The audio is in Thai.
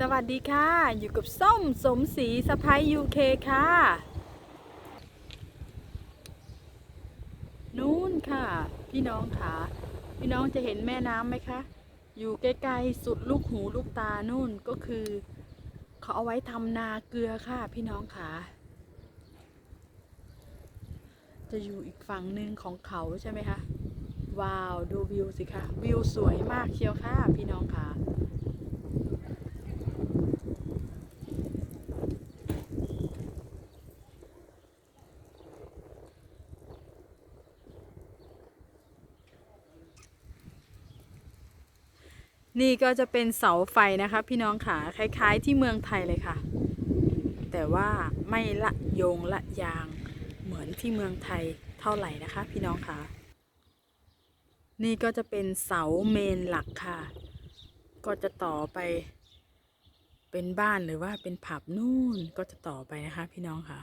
สวัสดีค่ะ อยู่กับส้มสมศรีสะพ้ายยูเคค่ะ นู่นค่ะ พี่น้องค่ะ พี่น้องจะเห็นแม่น้ำไหมคะ อยู่ใกล้ๆสุดลูกหูลูกตานู่นก็คือเขาเอาไว้ทำนาเกลือค่ะ พี่น้องค่ะ จะอยู่อีกฝั่งหนึ่งของเขาใช่ไหมคะ ว้าว ดูวิวสิคะ วิวสวยมากเชียวค่ะ พี่น้องค่ะ นี่ก็จะเป็นเสาไฟนะคะ พี่น้องค่ะคล้ายๆ ที่เมืองไทยเลยค่ะ แต่ว่าไม่ละโยงละยางเหมือนที่เมืองไทยเท่าไหร่นะคะ พี่น้องคะนี่ก็จะเป็นเสาเมนหลักค่ะ ก็จะต่อไป เป็นบ้านหรือว่าเป็นผับนู่นก็จะต่อไปนะคะ พี่น้องค่ะ